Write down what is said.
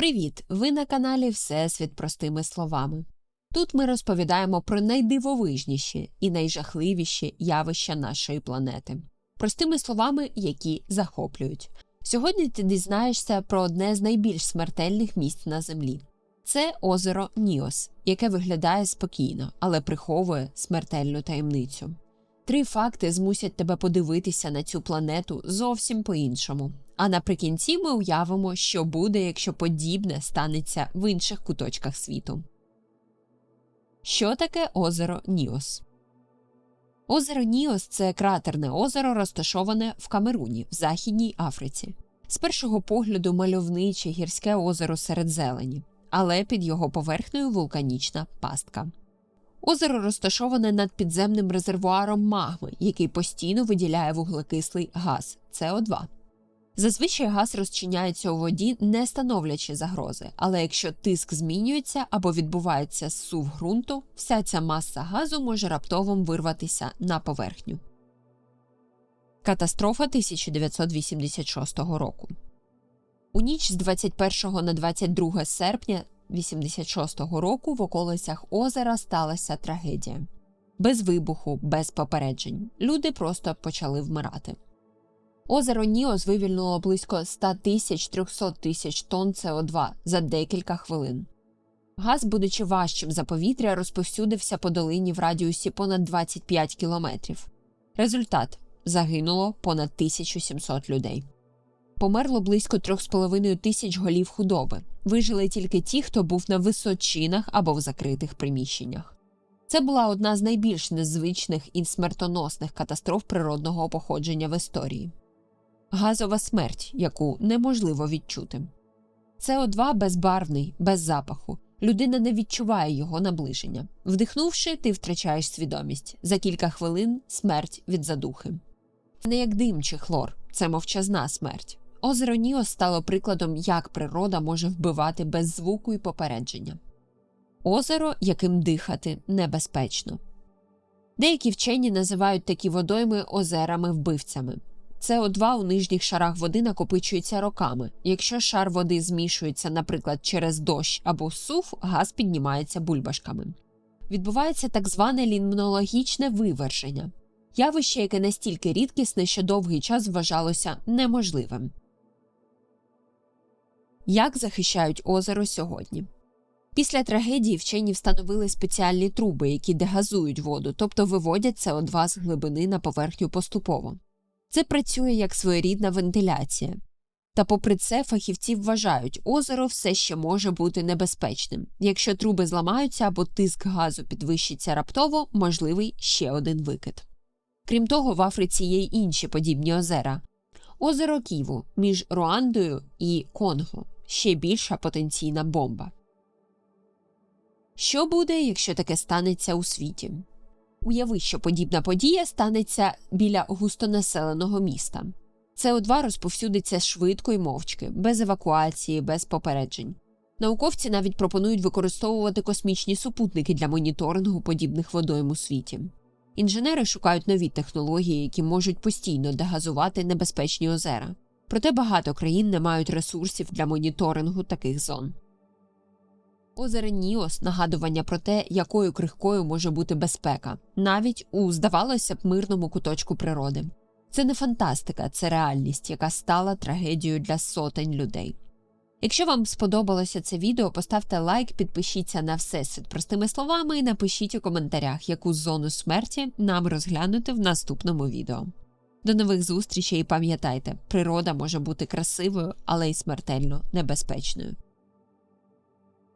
Привіт! Ви на каналі Всесвіт простими словами. Тут ми розповідаємо про найдивовижніші і найжахливіші явища нашої планети, простими словами, які захоплюють. Сьогодні ти дізнаєшся про одне з найбільш смертельних місць на землі. Це озеро Ніос, яке виглядає спокійно, але приховує смертельну таємницю. Три факти змусять тебе подивитися на цю планету зовсім по-іншому. А наприкінці ми уявимо, що буде, якщо подібне станеться в інших куточках світу. Що таке озеро Ніос? Озеро Ніос це кратерне озеро, розташоване в Камеруні в Західній Африці. З першого погляду мальовниче гірське озеро серед зелені, але під його поверхнею вулканічна пастка. Озеро розташоване над підземним резервуаром магми, який постійно виділяє вуглекислий газ СО2. Зазвичай газ розчиняється у воді, не становлячи загрози, але якщо тиск змінюється або відбувається зсув ґрунту, вся ця маса газу може раптово вирватися на поверхню. Катастрофа 1986 року. У ніч з 21 на 22 серпня 86 року в околицях озера сталася трагедія. Без вибуху, без попереджень. Люди просто почали вмирати. Озеро Ніос вивільнуло близько 100 тисяч 300 тисяч тонн СО2 за декілька хвилин. Газ, будучи важчим за повітря, розповсюдився по долині в радіусі понад 25 кілометрів. Результат загинуло понад 1700 людей. Померло близько 3,5 тисяч голів худоби. Вижили тільки ті, хто був на височинах або в закритих приміщеннях. Це була одна з найбільш незвичних і смертоносних катастроф природного походження в історії газова смерть, яку неможливо відчути. СО2 безбарвний, без запаху. Людина не відчуває його наближення. Вдихнувши, ти втрачаєш свідомість. За кілька хвилин смерть від задухи. Не як дим чи хлор, це мовчазна смерть. Озеро Ніос стало прикладом, як природа може вбивати без звуку і попередження. Озеро, яким дихати, небезпечно. Деякі вчені називають такі водойми озерами вбивцями. СО2 у нижніх шарах води накопичується роками. Якщо шар води змішується, наприклад, через дощ або сув, газ піднімається бульбашками. Відбувається так зване лімнологічне виверження явище, яке настільки рідкісне, що довгий час вважалося неможливим. Як захищають озеро сьогодні? Після трагедії вчені встановили спеціальні труби, які дегазують воду, тобто виводять СО2 з глибини на поверхню поступово. Це працює як своєрідна вентиляція. Та, попри це, фахівці вважають, озеро все ще може бути небезпечним. Якщо труби зламаються або тиск газу підвищиться раптово, можливий ще один викид. Крім того, в Африці є й інші подібні озера. Озеро Ківу між Руандою і Конго ще більша потенційна бомба. Що буде, якщо таке станеться у світі? Уяви, що подібна подія станеться біля густонаселеного міста. СО2 розповсюдиться швидко і мовчки, без евакуації, без попереджень. Науковці навіть пропонують використовувати космічні супутники для моніторингу подібних водойм у світі. Інженери шукають нові технології, які можуть постійно дегазувати небезпечні озера. Проте багато країн не мають ресурсів для моніторингу таких зон. Озеро Ніос нагадування про те, якою крихкою може бути безпека, навіть у, здавалося б, мирному куточку природи. Це не фантастика, це реальність, яка стала трагедією для сотень людей. Якщо вам сподобалося це відео, поставте лайк, підпишіться на всесвіт простими словами і напишіть у коментарях, яку зону смерті нам розглянути в наступному відео. До нових зустрічей і пам'ятайте, природа може бути красивою, але й смертельно небезпечною.